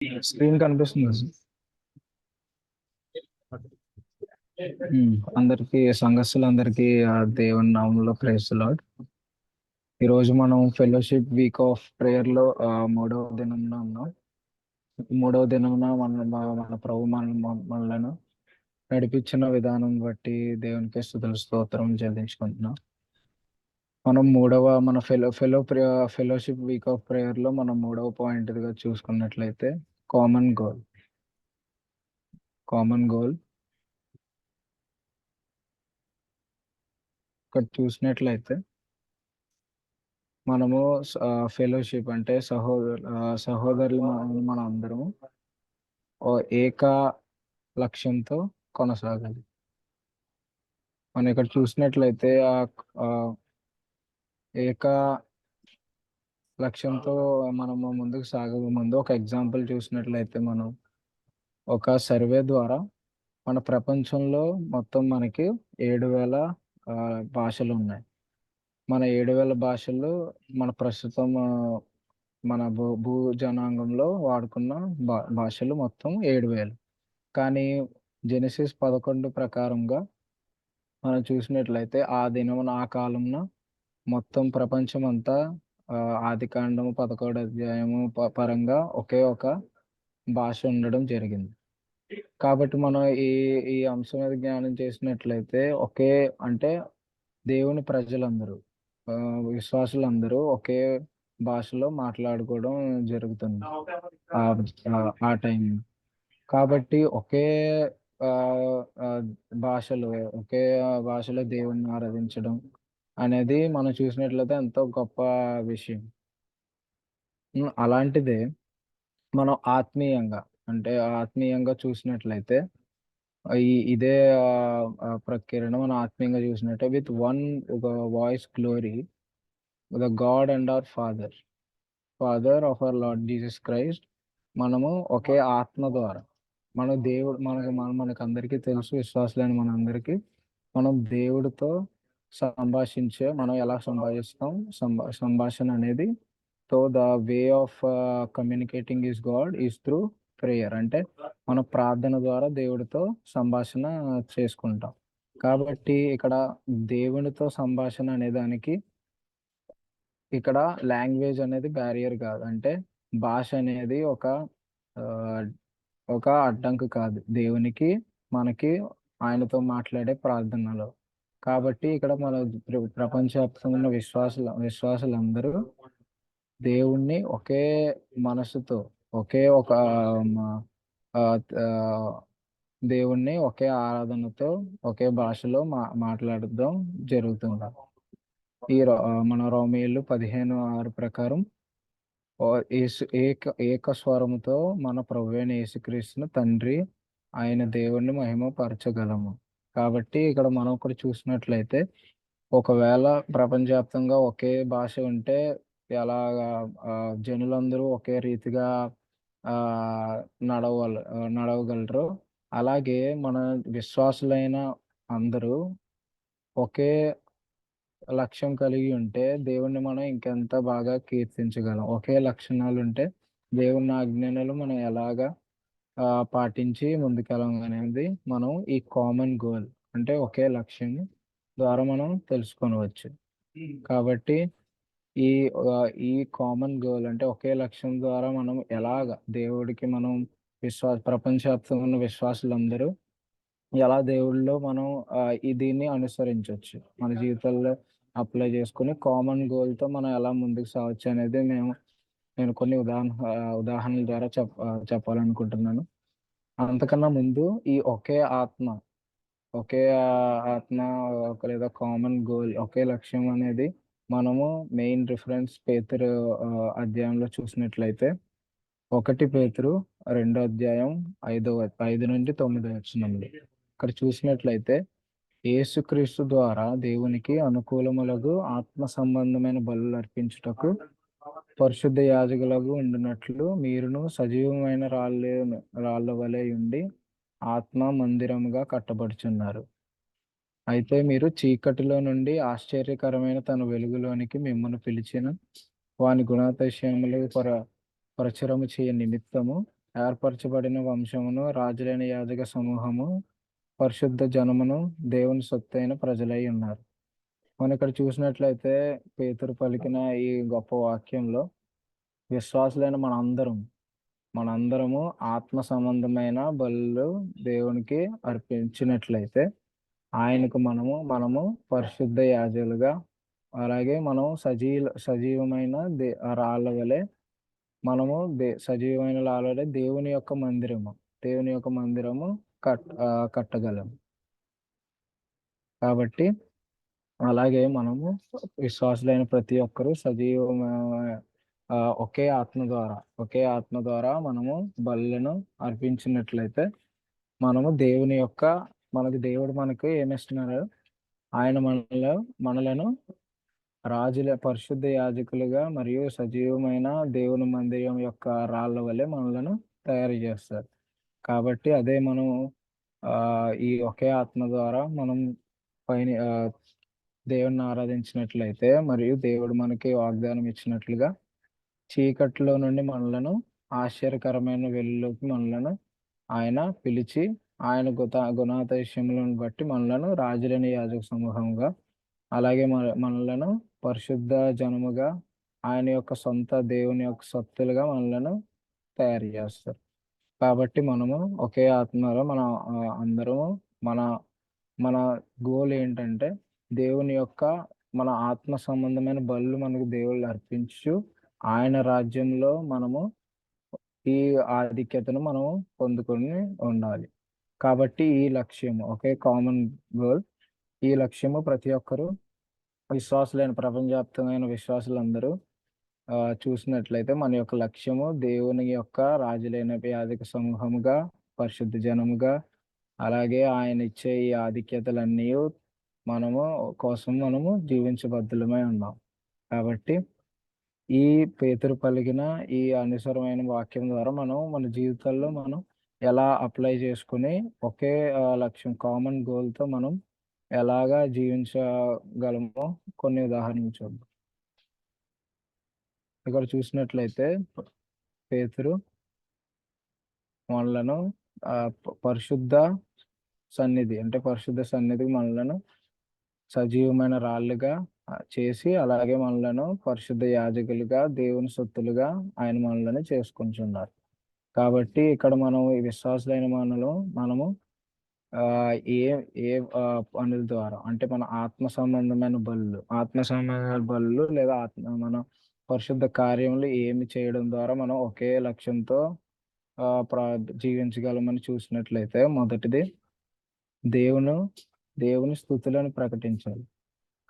Screen కనిపిస్తుంది. ఉమ్, అందరికీ సంఘస్థులందరికీ దేవుని నామంలో ప్రేస్ లాడ్ ఈరోజు మనం ఫెలోషిప్ వీక్ ఆఫ్ ప్రేయర్లో మూడవ దినంలో ఉన్నాం. మూడవ దినమున మన మన ప్రభు మన మనలను నడిపించిన విధానం బట్టి దేవునికి స్థుతుల స్తోత్రం చెల్లించుకుంటున్నాం. మనం మూడవ మన fellow fellow fellowship week of ప్రేయర్లో మనం మూడవ పాయింట్గా చూసుకున్నట్లయితే కామన్ గోల్ కామన్ గోల్ ఇక్కడ చూసినట్లయితే మనము ఫెలోషిప్ అంటే సహోదరు సహోదరులు మన- మనం అందరము ఏక లక్ష్యంతో కొనసాగాలి. మనం ఇక్కడ చూసినట్లయితే ఆ ఏక లక్ష్యంతో మనము ముందుకు సాగే ముందు ఒక ఎగ్జాంపుల్ చూసినట్లయితే మనం ఒక సర్వే ద్వారా మన ప్రపంచంలో మొత్తం మనకి ఏడు వేల భాషలు ఉన్నాయి. మన ఏడు వేల భాషలు మన ప్రస్తుతం మన భూ భూ జనాంగంలో వాడుకున్న భా భాషలు మొత్తం ఏడు వేలు. కానీ జెనసిస్ పదకొండు ప్రకారంగా మనం చూసినట్లయితే ఆ దినమున ఆ కాలంలో మొత్తం ప్రపంచం అంతా ఆదికాండము పదకొండు అధ్యాయము పరంగా ఒకే ఒక భాష ఉండడం జరిగింది. కాబట్టి మనం ఈ ఈ అంశం మీద జ్ఞానం చేసినట్లయితే ఒకే అంటే దేవుని ప్రజలందరూ విశ్వాసులందరూ ఒకే భాషలో మాట్లాడుకోవడం జరుగుతుంది. ఆ ఆ- టైం కాబట్టి ఒకే ఆ, భాషలో ఒకే భాషలో దేవుణ్ణి ఆరాధించడం అనేది మనం చూసినట్లయితే ఎంతో గొప్ప విషయం. అలాంటిదే మనం ఆత్మీయంగా అంటే ఆత్మీయంగా చూసినట్లయితే ఈ ఇదే ప్రక్రియను మనం ఆత్మీయంగా చూసినట్టే with one voice glory the God and our father. Father of our lord Jesus Christ మనము ఒకే ఆత్మ ద్వారా. మన దేవుడు మనకు మన మనకు అందరికీ తెలుసు విశ్వాసులైన మనందరికీ మనం దేవుడితో సంభాషించే మనం ఎలా సంభాషిస్తాం? సంభా సంభాషణ అనేది so the way of communicating is God is through prayer అంటే మన ప్రార్థన ద్వారా దేవుడితో సంభాషణ చేసుకుంటాం. కాబట్టి ఇక్కడ దేవునితో సంభాషణ అనే దానికి ఇక్కడ లాంగ్వేజ్ అనేది బ్యారియర్ కాదు. అంటే భాష అనేది ఒక ఒక అడ్డంకు కాదు. దేవునికి మనకి ఆయనతో మాట్లాడే ప్రార్థనలో. కాబట్టి ఇక్కడ మన ప్ర- ప్రపంచవ్యాప్తంగా ఉన్న విశ్వాసుల విశ్వాసులందరూ దేవుణ్ణి ఒకే మనసుతో ఒకే ఒక దేవుణ్ణి ఒకే ఆరాధనతో ఒకే భాషలో మా మాట్లాడడం జరుగుతుంది? ఈ రో- మన రోమియోలు పదిహేను ఆరు ప్రకారం ఏక ఏక స్వరముతో మన ప్రభువైన యేసుక్రీస్తును తండ్రి ఆయన దేవుణ్ణి మహిమపరచగలము. కాబట్టి ఇక్కడ మనం ఒకటి చూసినట్లయితే ఒకవేళ ప్రపంచవ్యాప్తంగా ఒకే భాష ఉంటే ఎలాగా జనులందరూ ఒకే రీతిగా ఆ నడవగలరు. అలాగే మన విశ్వాసులైన అందరూ ఒకే లక్ష్యం కలిగి ఉంటే దేవుణ్ణి మనం ఇంకెంత బాగా కీర్తించగలం. ఒకే లక్షణాలు ఉంటే దేవుని ఆజ్ఞలు మనం ఎలాగా పాటించి ముందుకెళ్ళం అనేది మనం ఈ కామన్ గోల్ అంటే ఒకే లక్ష్యం ద్వారా మనం తెలుసుకొనవచ్చు. కాబట్టి ఈ ఈ కామన్ గోల్ అంటే ఒకే లక్ష్యం ద్వారా మనం ఎలాగ దేవుడికి మనం విశ్వాస ప్రపంచవ్యాప్తంగా ఉన్న విశ్వాసులందరూ ఎలా దేవుళ్ళలో మనం దీన్ని అనుసరించవచ్చు. మన జీవితాల్లో అప్లై చేసుకుని కామన్తో మనం ఎలా ముందుకు సాగొచ్చు అనేది మేము నేను కొన్ని ఉదాహరణ ఉదాహరణల ద్వారా చెప్ చెప్పాలనుకుంటున్నాను. అంతకన్నా ముందు ఈ ఒకే ఆత్మ ఒకే ఆత్మ ఒక లేదా కామన్ గోల్ ఒకే లక్ష్యం అనేది మనము మెయిన్ రిఫరెన్స్ పేతురు అధ్యాయంలో చూసినట్లయితే ఒకటి పేతురు రెండో అధ్యాయం ఐదో ఐదు నుండి తొమ్మిదో వచ్చినండి ఇక్కడ చూసినట్లయితే యేసుక్రీస్తు ద్వారా దేవునికి అనుకూలములకు ఆత్మ సంబంధమైన బలులు అర్పించుటకు పరిశుద్ధ యాజకులకు ఉండినట్లు మీరును సజీవమైన రాళ్ళే రాళ్ళ వలె ఉండి ఆత్మ మందిరముగా కట్టబడుచున్నారు. అయితే మీరు చీకటిలో నుండి ఆశ్చర్యకరమైన తన వెలుగులోనికి మిమ్మల్ని పిలిచిన వాని గుణాతిశయములు పర ప్రచురము చేయ నిమిత్తము ఏర్పరచబడిన వంశమును రాజులైన యాజక సమూహము పరిశుద్ధ జనమును దేవుని సొత్తైన ప్రజలై ఉన్నారు. మనం ఇక్కడ చూసినట్లయితే పేతురు పలికిన ఈ గొప్ప వాక్యంలో విశ్వాసులైన మనందరం మనందరము ఆత్మ సంబంధమైన బలు దేవునికి అర్పించినట్లయితే ఆయనకు మనము మనము పరిశుద్ధ యాజలుగా అలాగే మనం సజీవ సజీవమైన దే రాళ్ళ వలె మనము దే సజీవమైన రాళ్ళ వలె దేవుని యొక్క మందిరము దేవుని యొక్క మందిరము కట్ కట్టగలము కాబట్టి అలాగే మనము విశ్వాసులైన ప్రతి ఒక్కరూ సజీవ ఒకే ఆత్మ ద్వారా ఒకే ఆత్మ ద్వారా మనము బలులను అర్పించినట్లయితే మనము దేవుని యొక్క మనకు దేవుడు మనకు ఏమిస్తున్నారు ఆయన మనలో మనలను రాజుల పరిశుద్ధ యాజకులుగా మరియు సజీవమైన దేవుని మందిరం యొక్క రాళ్ళ వలె మనలను తయారు చేస్తారు. కాబట్టి అదే మనం ఈ ఒకే ఆత్మ ద్వారా మనం పైన దేవుణ్ణి ఆరాధించినట్లయితే మరియు దేవుడు మనకి వాగ్దానం ఇచ్చినట్లుగా చీకట్లో నుండి మనలను ఆశ్చర్యకరమైన వెలుగులోకి మనలను ఆయన పిలిచి ఆయన గుత గుణాతిశయములను బట్టి మనలను రాజులని యాజక సమూహంగా అలాగే మన మనలను పరిశుద్ధ జనముగా ఆయన యొక్క సొంత దేవుని యొక్క సత్తులుగా మనలను తయారు చేస్తారు. కాబట్టి మనము ఒకే ఆత్మలో మన అందరము మన మన గోల్ ఏంటంటే దేవుని యొక్క మన ఆత్మ సంబంధమైన బళ్ళు మనకు దేవుళ్ళు అర్పించు. ఆయన రాజ్యంలో మనము ఈ ఆధిక్యతను మనము పొందుకొని ఉండాలి. కాబట్టి ఈ లక్ష్యం ఒకే కామన్ గోల్ ఈ లక్ష్యము ప్రతి ఒక్కరూ విశ్వాసులైన ప్రపంచవ్యాప్తమైన విశ్వాసులందరూ ఆ, చూసినట్లయితే మన యొక్క లక్ష్యము దేవుని యొక్క రాజులైన యాజక సమూహముగా పరిశుద్ధ జనముగా అలాగే ఆయన ఇచ్చే ఈ ఆధిక్యతలన్నీ మనము కోసం మనము జీవించబద్ధులమై ఉన్నాం. కాబట్టి ఈ పేతురు పలికిన ఈ అనుసరమైన వాక్యం ద్వారా మనం మన జీవితాల్లో మనం ఎలా అప్లై చేసుకుని ఒకే లక్ష్యం కామన్ గోల్తో మనం ఎలాగా జీవించగలమో కొన్ని ఉదాహరణలు చూద్దాం. ఇక్కడ చూసినట్లయితే పేతురు మనలను పరిశుద్ధ సన్నిధి అంటే పరిశుద్ధ సన్నిధికి మనలను సజీవమైన రాళ్ళుగా చేసి అలాగే మనలను పరిశుద్ధ యాజకులుగా దేవుని సొత్తులుగా ఆయన మనలను చేసుకుంటున్నారు. కాబట్టి ఇక్కడ మనం ఈ విశ్వాసులైన మనలో మనము ఆ ఏ ఏ పనుల ద్వారా అంటే మన ఆత్మ సంబంధమైన బలులు ఆత్మ సంబంధమైన బలులు లేదా ఆత్మ మన పరిశుద్ధ కార్యములు ఏమి చేయడం ద్వారా మనం ఒకే లక్ష్యంతో ఆ ప్ర జీవించగలమని చూసినట్లయితే మొదటిది దేవును దేవుని స్థుతులను ప్రకటించాలి.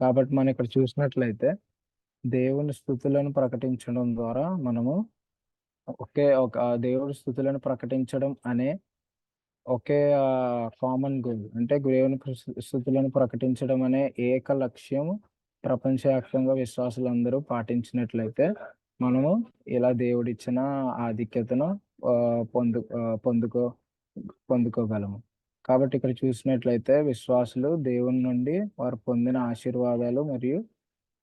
కాబట్టి మనం ఇక్కడ చూసినట్లయితే దేవుని స్థుతులను ప్రకటించడం ద్వారా మనము ఒకే ఒక ఆ దేవుడి స్థుతులను ప్రకటించడం అనే ఒకే కామన్ గోల్ అంటే దేవుని స్థుతులను ప్రకటించడం అనే ఏక లక్ష్యం ప్రపంచవ్యాప్తంగా విశ్వాసులందరూ పాటించినట్లయితే మనము ఇలా దేవుడిచ్చిన ఆధిక్యతను పొందు పొందుకో పొందుకోగలము. కాబట్టి ఇక్కడ చూసినట్లయితే విశ్వాసులు దేవుని నుండి వారు పొందిన ఆశీర్వాదాలు మరియు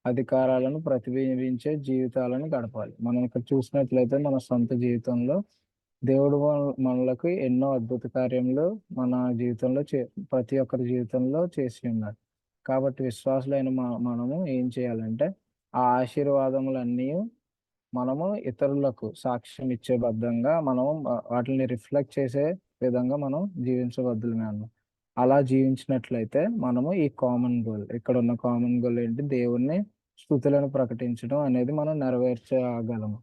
అధికారాలను ప్రతిబింబించే జీవితాలను గడపాలి. మనం ఇక్కడ చూసినట్లయితే మన సొంత జీవితంలో దేవుడు మనలకు ఎన్నో అద్భుత కార్యములు మన జీవితంలో చే ప్రతి ఒక్కరి జీవితంలో చేసి ఉన్నాడు కాబట్టి విశ్వాసులైన మనము ఏం చేయాలంటే ఆ ఆశీర్వాదములన్నీ మనము ఇతరులకు సాక్ష్యం ఇచ్చే బద్ధంగా మనము వాటిని రిఫ్లెక్ట్ చేసే విధంగా మనం జీవించబద్దులమే అన్నాం. అలా జీవించినట్లయితే మనము ఈ కామన్ గోల్ ఇక్కడ ఉన్న కామన్ గోల్ ఏంటి? దేవుణ్ణి స్థుతులను ప్రకటించడం అనేది మనం నెరవేర్చగలము.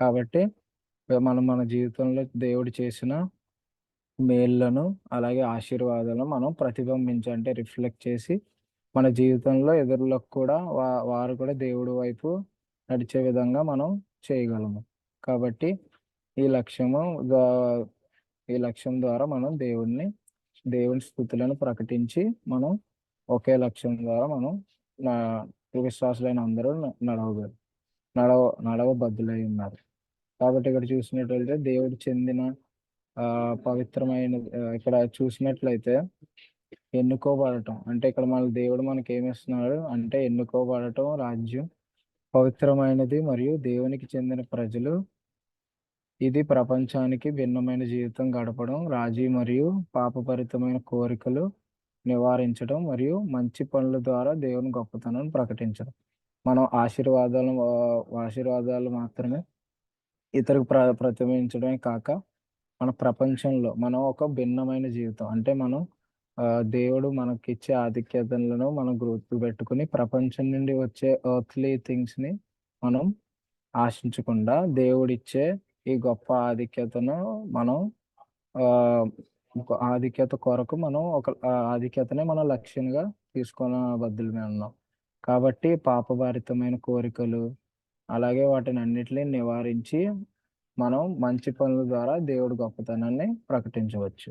కాబట్టి మనం మన జీవితంలో దేవుడు చేసిన మేళ్ళను అలాగే ఆశీర్వాదాలను మనం ప్రతిబింబించి అంటే రిఫ్లెక్ట్ చేసి మన జీవితంలో ఇతరులకు కూడా వా వారు కూడా దేవుడి వైపు నడిచే విధంగా మనం చేయగలము. కాబట్టి ఈ లక్ష్యము ఈ లక్ష్యం ద్వారా మనం దేవుడిని దేవుని స్థుతులను ప్రకటించి మనం ఒకే లక్ష్యం ద్వారా మనం నా విశ్వాసులైన అందరూ నడవగలరు నడవ నడవబద్దులై ఉన్నారు. కాబట్టి ఇక్కడ చూసినట్లయితే దేవుడు చెందిన ఆ పవిత్రమైన ఇక్కడ చూసినట్లయితే ఎన్నుకోబడటం. అంటే ఇక్కడ మన దేవుడు మనకి ఏమిస్తున్నాడు అంటే ఎన్నుకోబడటం రాజ్యం పవిత్రమైనది మరియు దేవునికి చెందిన ప్రజలు ఇది ప్రపంచానికి భిన్నమైన జీవితం గడపడం రాజీ మరియు పాపభరితమైన కోరికలు నివారించడం మరియు మంచి పనుల ద్వారా దేవుని గొప్పతనాన్ని ప్రకటించడం. మనం ఆశీర్వాదాలు ఆశీర్వాదాలు మాత్రమే ఇతరులకు ప్ర ప్రతిబింబించడమే కాక మన ప్రపంచంలో మనం ఒక భిన్నమైన జీవితం. అంటే మనం దేవుడు మనకిచ్చే ఆధిక్యతలను మనం గుర్తు పెట్టుకుని ప్రపంచం నుండి వచ్చే ఎర్త్లీ థింగ్స్ని మనం ఆశించకుండా దేవుడిచ్చే ఈ గొప్ప ఆధిక్యతను మనం ఆ ఆధిక్యత కొరకు మనం ఒక ఆధిక్యతనే మనం లక్ష్యంగా తీసుకున్న బద్దులమే ఉన్నాం. కాబట్టి పాపభరితమైన కోరికలు అలాగే వాటిని అన్నిటిని నివారించి మనం మంచి పనుల ద్వారా దేవుడి గొప్పతనాన్ని ప్రకటించవచ్చు.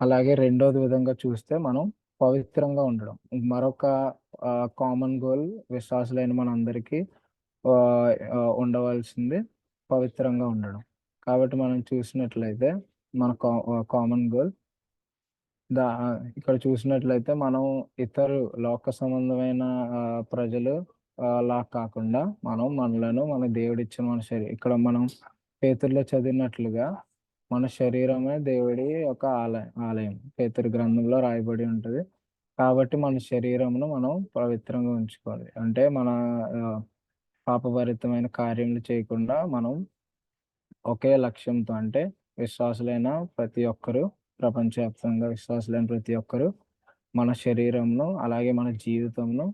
అలాగే రెండోది విధంగా చూస్తే మనం పవిత్రంగా ఉండడం. మరొక కామన్ గోల్ విశ్వాసులైన మనందరికీ ఉండవలసింది పవిత్రంగా ఉండడం. కాబట్టి మనం చూసినట్లయితే మన కామన్ గోల్ దా ఇక్కడ చూసినట్లయితే మనం ఇతరు లోక సంబంధమైన ప్రజలు లా కాకుండా మనం మనలను మన దేవుడిచ్చిన మన శరీరం ఇక్కడ మనం పేతుల్లో చదివినట్లుగా మన శరీరమే దేవుడి యొక్క ఆలయం ఆలయం. పేతురు గ్రంథంలో రాయబడి ఉంటుంది. కాబట్టి మన శరీరమును మనం పవిత్రంగా ఉంచుకోవాలి. అంటే మన పాపభరితమైన కార్యములు చేయకుండా మనం ఒకే లక్ష్యంతో అంటే విశ్వాసులైన ప్రతి ఒక్కరూ ప్రపంచవ్యాప్తంగా విశ్వాసులైన ప్రతి ఒక్కరూ మన శరీరంను అలాగే మన జీవితంను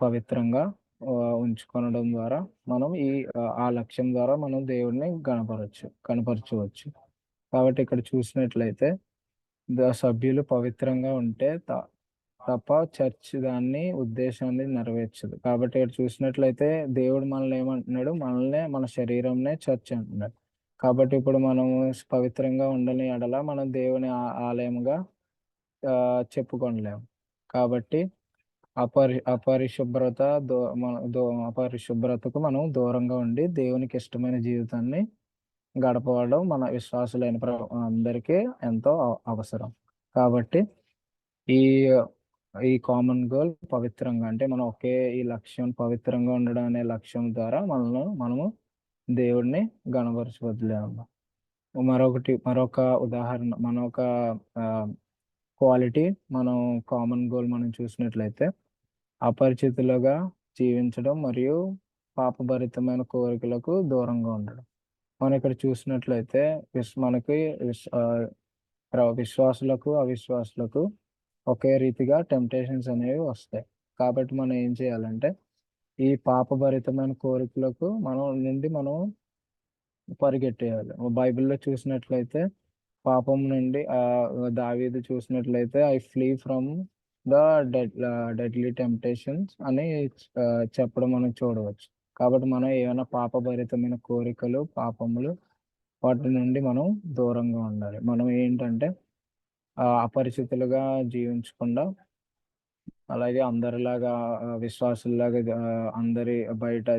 పవిత్రంగా ఉంచుకొనడం ద్వారా మనం ఈ ఆ, లక్ష్యం ద్వారా మనం దేవుడిని గణపరచు కనపరచవచ్చు. కాబట్టి ఇక్కడ చూసినట్లయితే సభ్యులు పవిత్రంగా ఉంటే తప్ప చర్చ్ దాన్ని ఉద్దేశాన్ని నెరవేర్చదు. కాబట్టి ఇక్కడ చూసినట్లయితే దేవుడు మనల్ని ఏమంటున్నాడు? మనల్నే మన శరీరంనే చర్చ్ అంటున్నాడు. కాబట్టి ఇప్పుడు మనము పవిత్రంగా ఉండని ఎడల మనం దేవుని ఆ- ఆలయంగా చెప్పుకోలేము కాబట్టి అపరి అపరిశుభ్రత దో మన దో అపరిశుభ్రతకు మనం దూరంగా ఉండి దేవునికి ఇష్టమైన జీవితాన్ని గడపడం మన విశ్వాసులైన ప్ర- అందరికీ ఎంతో అవసరం. కాబట్టి ఈ ఈ కామన్ గోల్ పవిత్రంగా. అంటే మనం ఒకే ఈ లక్ష్యం పవిత్రంగా ఉండడం అనే లక్ష్యం ద్వారా మనల్ని మనము దేవుడిని గణపరచవద్దులేము మరొకటి మరొక ఉదాహరణ మరొక క్వాలిటీ మనం కామన్ గోల్ మనం చూసినట్లయితే అపరిచితులుగా జీవించడం మరియు పాపభరితమైన కోరికలకు దూరంగా ఉండడం. మనం ఇక్కడ చూసినట్లయితే మనకి విశ్వాసులకు అవిశ్వాసులకు ఒకే రీతిగా టెంప్టేషన్స్ అనేవి వస్తాయి. కాబట్టి మనం ఏం చేయాలంటే ఈ పాపభరితమైన కోరికలకు మనం నుండి మనం పరిగెట్టేయాలి. బైబిల్లో చూసినట్లయితే పాపం నుండి దావీది చూసినట్లయితే I flee from the dead deadly temptations అని చెప్పడం మనం చూడవచ్చు. కాబట్టి మనం ఏమైనా పాపభరితమైన కోరికలు పాపములు వాటి నుండి మనం దూరంగా ఉండాలి. మనం ఏంటంటే అపరిచితులుగా జీవించకుండా అలాగే అందరిలాగా విశ్వాసుల్లాగా అందరి బయట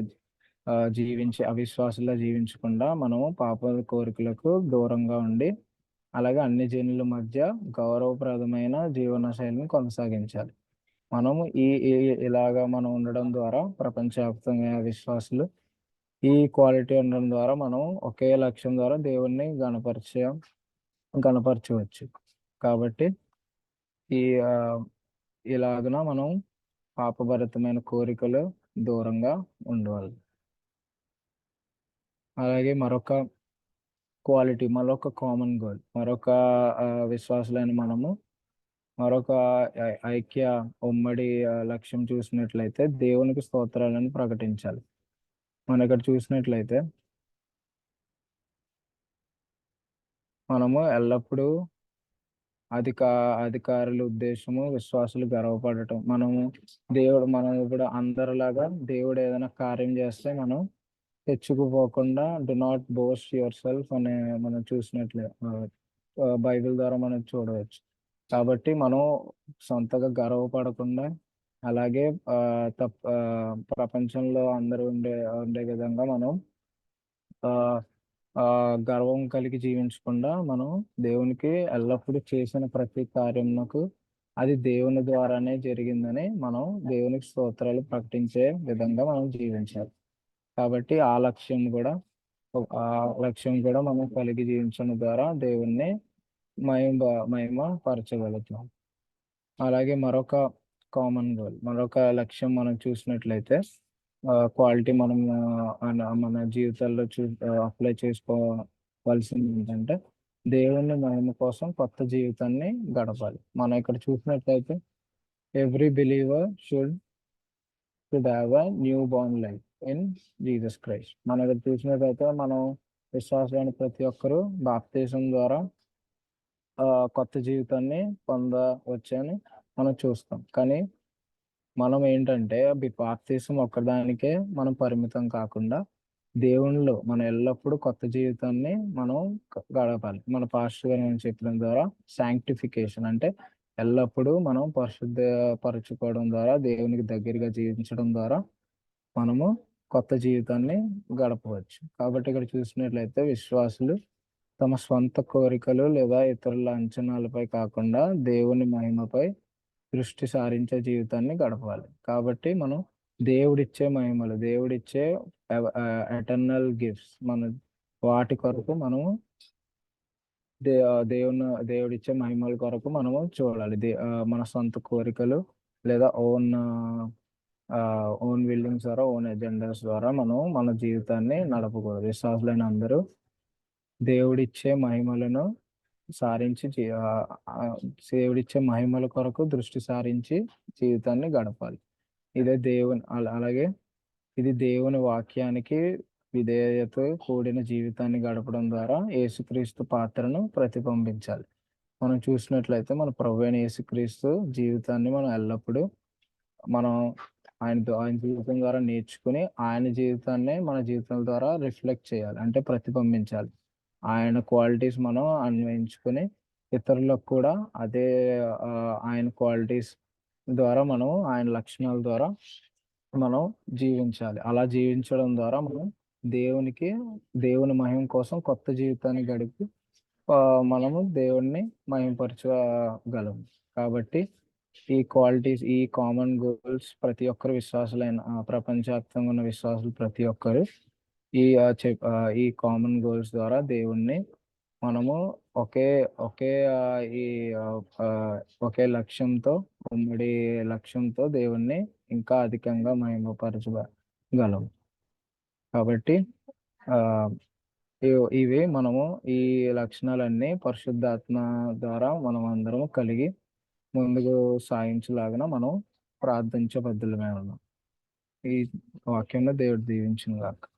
జీవించి అవిశ్వాసులా జీవించకుండా మనము పాప కోరికలకు దూరంగా ఉండి అలాగే అన్ని జనుల మధ్య గౌరవప్రదమైన జీవన శైలిని కొనసాగించాలి. మనము ఈ ఇలాగా మనం ఉండడం ద్వారా ప్రపంచవ్యాప్తంగా విశ్వాసులు ఈ క్వాలిటీ ఉండడం ద్వారా మనం ఒకే లక్ష్యం ద్వారా దేవుణ్ణి గణపరిచయం గణపరచవచ్చు. కాబట్టి ఈ ఇలాగున మనం పాపభరితమైన కోరికలు దూరంగా ఉండవాలి అలాగే మరొక క్వాలిటీ మరొక కామన్ గోల్ మరొక విశ్వాసులైన మనము మరొక ఐ- ఐక్య ఉమ్మడి లక్ష్యం చూసినట్లయితే దేవునికి స్తోత్రాలను ప్రకటించాలి. మనం ఇక్కడ చూసినట్లయితే మనము ఎల్లప్పుడూ అధిక అధికారుల ఉద్దేశము విశ్వాసులు గర్వపడటం. మనము దేవుడు మనం ఇప్పుడు అందరిలాగా దేవుడు ఏదైనా కార్యం చేస్తే మనం తెచ్చుకుపోకుండా do not boast your yourself మనం చూసినట్లే బైబిల్ ద్వారా మనం చూడవచ్చు. కాబట్టి మనం సొంతగా గర్వపడకుండా అలాగే ఆ, తప్ప ప్రపంచంలో అందరూ ఉండే ఉండే విధంగా మనం ఆ గర్వం కలిగి జీవించకుండా మనం దేవునికి ఎల్లప్పుడూ చేసిన ప్రతి కార్యమునకు అది దేవుని ద్వారానే జరిగిందని మనం దేవునికి స్తోత్రాలు ప్రకటించే విధంగా మనం జీవించాలి. కాబట్టి ఆ లక్ష్యం కూడా ఆ లక్ష్యం కూడా మనం కలిగి జీవించడం ద్వారా దేవుణ్ణి మహిమ మహిమ పరచగలుగుతాం అలాగే మరొక కామన్ గోల్ మరొక లక్ష్యం మనం చూసినట్లయితే క్వాలిటీ మనం మన జీవితాల్లో చూ అప్లై చేసుకోవాల్సింది ఏంటంటే దేవుని మహిమ కోసం కొత్త జీవితాన్ని గడపాలి. మనం ఇక్కడ చూసినట్లయితే every believer should should have a new born life in Jesus Christ మనం ఇక్కడ చూసినట్లయితే మనం విశ్వాసమైన ప్రతి ఒక్కరూ బాప్తీసం ద్వారా కొత్త జీవితాన్ని పొందవచ్చని మనం చూస్తాం. కానీ మనం ఏంటంటే బాప్తీసం ఒక్కదానికే మనం పరిమితం కాకుండా దేవునిలో మనం ఎల్లప్పుడూ కొత్త జీవితాన్ని మనం గడపాలి. మన పాస్టర్ గారు చెప్పడం ద్వారా శాంక్టిఫికేషన్ అంటే ఎల్లప్పుడూ మనం పరిశుద్ధ పరచుకోవడం ద్వారా దేవునికి దగ్గరగా జీవించడం ద్వారా మనము కొత్త జీవితాన్ని గడపవచ్చు. కాబట్టి ఇక్కడ చూసినట్లయితే విశ్వాసులు తమ స్వంత కోరికలు లేదా ఇతరుల అంచనాలపై కాకుండా దేవుని మహిమపై దృష్టి సారించే జీవితాన్ని గడపాలి. కాబట్టి మనం దేవుడిచ్చే మహిమలు దేవుడిచ్చే ఎటర్నల్ గిఫ్ట్స్ మన వాటి కొరకు మనము దే దేవుని దేవుడిచ్చే మహిమల కొరకు మనము చూడాలి. దే మన సొంత కోరికలు లేదా ఓన్ ఓన్ బిల్డింగ్స్ ద్వారా ఓన్ ఎజెండాస్ ద్వారా మనం మన జీవితాన్ని నడపకూడదు. విశ్వాసులైన అందరూ దేవుడిచ్చే మహిమలను సారించి దేవుడిచ్చే మహిమల కొరకు దృష్టి సారించి జీవితాన్ని గడపాలి. ఇదే దేవుని అలాగే ఇది దేవుని వాక్యానికి విధేయత కూడిన జీవితాన్ని గడపడం ద్వారా యేసుక్రీస్తు పాత్రను ప్రతిబింబించాలి. మనం చూసినట్లయితే మన ప్రభు అయిన యేసుక్రీస్తు జీవితాన్ని మనం ఎల్లప్పుడూ మనం ఆయన ఆయన జీవితం ద్వారా నేర్చుకుని ఆయన జీవితాన్ని మన జీవితం ద్వారా రిఫ్లెక్ట్ చేయాలి అంటే ప్రతిబింబించాలి. ఆయన క్వాలిటీస్ మనం అన్వయించుకొని ఇతరులకు కూడా అదే ఆయన క్వాలిటీస్ ద్వారా మనం ఆయన లక్షణాల ద్వారా మనం జీవించాలి. అలా జీవించడం ద్వారా మనం దేవునికి దేవుని మహిమ కోసం కొత్త జీవితాన్ని గడిపి మనము దేవుణ్ణి మహిమపరచగలం కాబట్టి ఈ క్వాలిటీస్ ఈ కామన్ గోల్స్ ప్రతి ఒక్కరు విశ్వాసులైన ప్రపంచవ్యాప్తంగా ఉన్న విశ్వాసులు ప్రతి ఒక్కరు ఈ ఈ కామన్ గోల్స్ ద్వారా దేవుణ్ణి మనము ఒకే ఒకే ఈ ఒకే లక్ష్యంతో ఉమ్మడి లక్ష్యంతో దేవుణ్ణి ఇంకా అధికంగా మహిమపరచగలం. కాబట్టి ఇవి మనము ఈ లక్షణాలన్నీ పరిశుద్ధాత్మ ద్వారా మనం అందరం కలిగి ముందుకు సాగించలాగా మనం ప్రార్థించబద్దులమే ఉన్నాం. ఈ వాక్యంలో దేవుడు దీవించిన గాక.